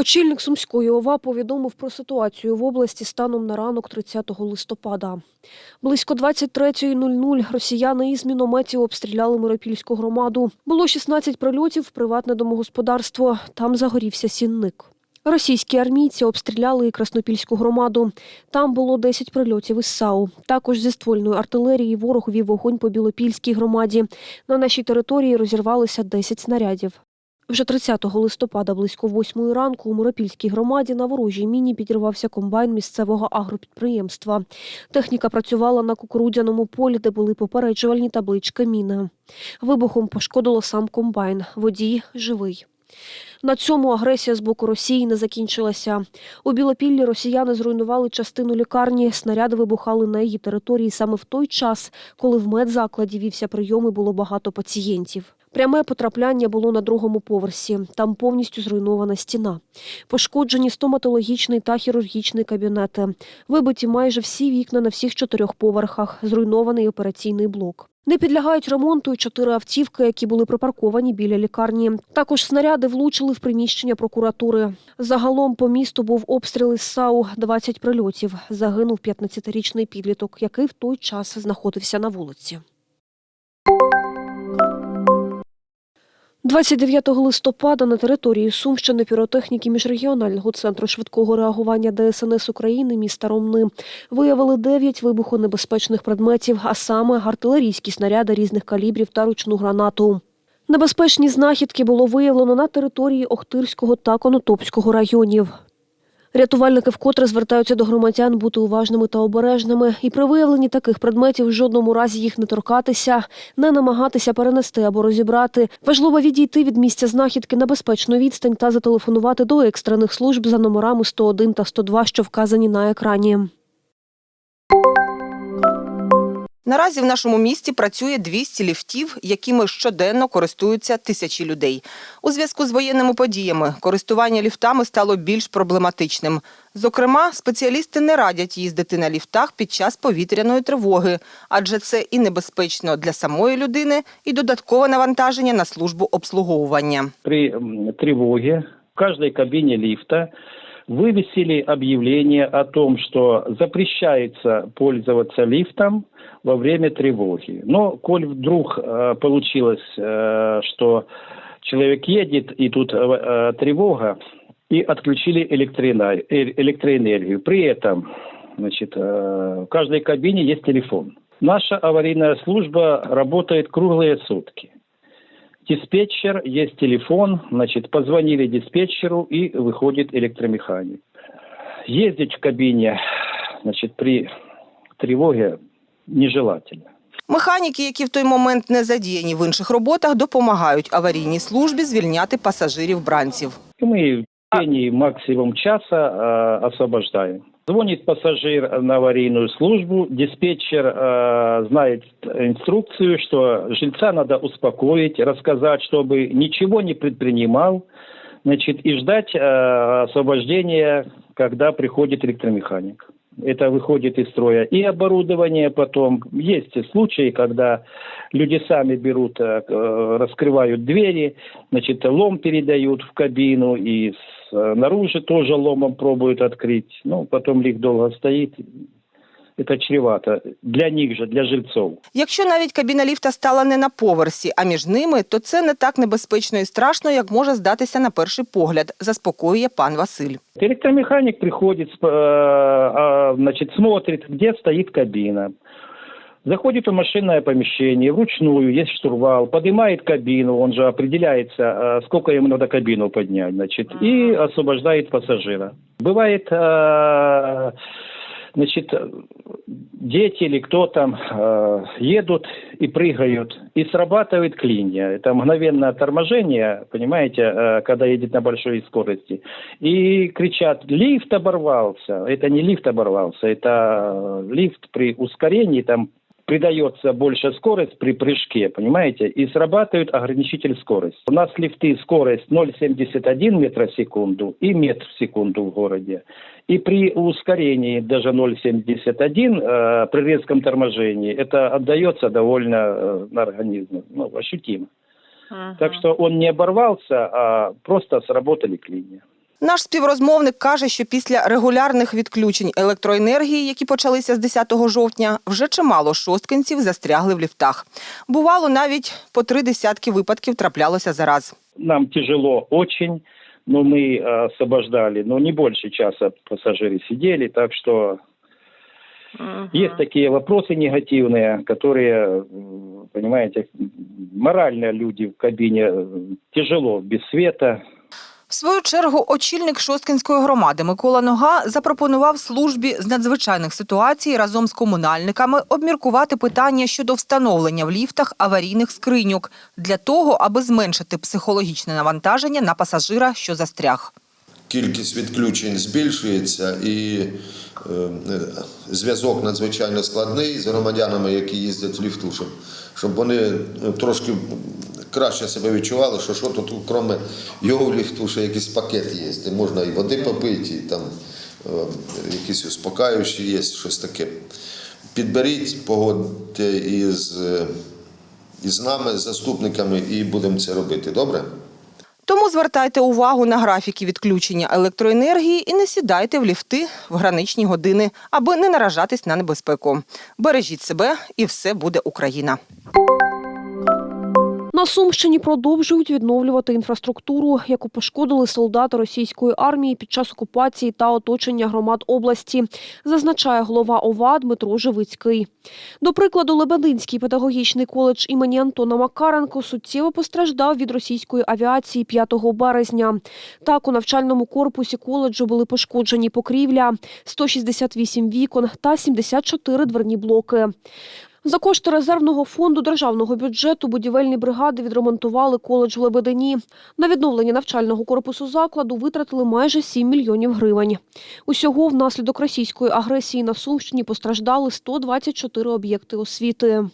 Очільник Сумської ОВА повідомив про ситуацію в області станом на ранок 30 листопада. Близько 23.00 росіяни із мінометів обстріляли Миропільську громаду. Було 16 прильотів в приватне домогосподарство. Там загорівся сінник. Російські армійці обстріляли і Краснопільську громаду. Там було 10 прильотів із САУ. Також зі ствольної артилерії ворог вів вогонь по Білопільській громаді. На нашій території розірвалися 10 снарядів. Вже 30 листопада близько 8 ранку у Миропільській громаді на ворожій міні підірвався комбайн місцевого агропідприємства. Техніка працювала на кукурудзяному полі, де були попереджувальні таблички міни. Вибухом пошкодило сам комбайн. Водій живий. На цьому агресія з боку Росії не закінчилася. У Білопіллі росіяни зруйнували частину лікарні. Снаряди вибухали на її території саме в той час, коли в медзакладі вівся прийом і було багато пацієнтів. Пряме потрапляння було на другому поверсі. Там повністю зруйнована стіна. Пошкоджені стоматологічний та хірургічний кабінети. Вибиті майже всі вікна на всіх чотирьох поверхах. Зруйнований операційний блок. Не підлягають ремонту чотири автівки, які були припарковані біля лікарні. Також снаряди влучили в приміщення прокуратури. Загалом по місту був обстріл із САУ 20 прильотів. Загинув 15-річний підліток, який в той час знаходився на вулиці. 29 листопада на території Сумщини піротехніки міжрегіонального центру швидкого реагування ДСНС України міста Ромни виявили 9 вибухонебезпечних предметів, а саме артилерійські снаряди різних калібрів та ручну гранату. Небезпечні знахідки було виявлено на території Охтирського та Конотопського районів. Рятувальники вкотре звертаються до громадян бути уважними та обережними і при виявленні таких предметів в жодному разі їх не торкатися, не намагатися перенести або розібрати. Важливо відійти від місця знахідки на безпечну відстань та зателефонувати до екстрених служб за номерами 101 та 102, що вказані на екрані. Наразі в нашому місті працює 200 ліфтів, якими щоденно користуються тисячі людей. У зв'язку з воєнними подіями користування ліфтами стало більш проблематичним. Зокрема, спеціалісти не радять їздити на ліфтах під час повітряної тривоги, адже це і небезпечно для самої людини, і додаткове навантаження на службу обслуговування. при м, тревоге в каждой кабине лифта вывесили объявление о том, что запрещается пользоваться лифтом во время тревоги. Но коль вдруг э, получилось, э, что человек едет и тут э, э, тревога, и отключили э, электроэнергию. При этом значит, э, в каждой кабине есть телефон. Наша аварийная служба работает круглые сутки диспетчер, есть телефон, значит, позвонили диспетчеру и выходит электромеханик. Ездить в кабине, значит, при тревоге нежелательно. Механіки, які в той момент не задіяні в інших роботах, допомагають аварійній службі звільняти пасажирів бранців. И мы в течение максимум часа э, освобождаем. Звонит пассажир на аварийную службу, диспетчер э, знает инструкцию, что жильца надо успокоить, рассказать, чтобы ничего не предпринимал, значит, и ждать э, освобождения, когда приходит электромеханик. Это выходит из строя и оборудование потом. Есть случаи, когда люди сами берут, э, э, раскрывают двери, значит, лом передают в кабину и снаружи тоже ломом пробуют открыть. Ну, потом лифт долго стоит. Это чревато. Для них же, для жильцов. Якщо навіть кабіна ліфта стала не на поверсі, а між ними, то це не так небезпечно і страшно, як може здатися на перший погляд, заспокоює пан Василь. Электромеханик приходит, сп- э, а, значит, смотрит, где стоит кабина. Заходит в машинное помещение, вручную, есть штурвал, поднимает кабину, он же определяется, э, сколько ему надо кабину поднять, значит, и освобождает пассажира. Бывает, э, значит, дети или кто там э, едут и прыгают, и срабатывает клинья. Это мгновенное торможение, понимаете, э, когда едет на большой скорости. И кричат, лифт оборвался. Это не лифт оборвался, это э, лифт при ускорении, там придается больше скорость при прыжке, понимаете, и срабатывает ограничитель скорости. У нас лифты скорость 0,71 метра в секунду и метр в секунду в городе. И при ускорении даже 0,71 э, при резком торможении это отдается довольно э, на организм, ну, ощутимо. Так что он не оборвался, а просто сработали клинья. Наш співрозмовник каже, що після регулярних відключень електроенергії, які почалися з 10 жовтня, вже чимало шосткинців застрягли в ліфтах. Бувало, навіть по три десятки випадків траплялося за раз. Нам тяжело очень, но мы э, освобождали, но не больше часа пассажиры сидели, так что есть такие вопросы негативные, которые, м, понимаете, морально люди в кабине э, тяжело без света, в свою чергу очільник Шосткінської громади Микола Нога запропонував службі з надзвичайних ситуацій разом з комунальниками обміркувати питання щодо встановлення в ліфтах аварійних скриньок для того, аби зменшити психологічне навантаження на пасажира, що застряг. Кількість відключень збільшується і е, зв'язок надзвичайно складний з громадянами, які їздять в ліфту, щоб, вони е, трошки краще себе відчували, що що тут, крім його в ліфту, ще якийсь пакет є, де можна і води попити, і там е, якісь успокаюючі є, щось таке. Підберіть, погодьте із, із нами, з заступниками, і будемо це робити. Добре? Тому звертайте увагу на графіки відключення електроенергії і не сідайте в ліфти в граничні години, аби не наражатись на небезпеку. Бережіть себе, і все буде Україна. На Сумщині продовжують відновлювати інфраструктуру, яку пошкодили солдати російської армії під час окупації та оточення громад області, зазначає голова ОВА Дмитро Живицький. До прикладу, Лебединський педагогічний коледж імені Антона Макаренко суттєво постраждав від російської авіації 5 березня. Так, у навчальному корпусі коледжу були пошкоджені покрівля, 168 вікон та 74 дверні блоки. За кошти резервного фонду державного бюджету будівельні бригади відремонтували коледж в Лебедині. На відновлення навчального корпусу закладу витратили майже 7 мільйонів гривень. Усього внаслідок російської агресії на Сумщині постраждали 124 об'єкти освіти.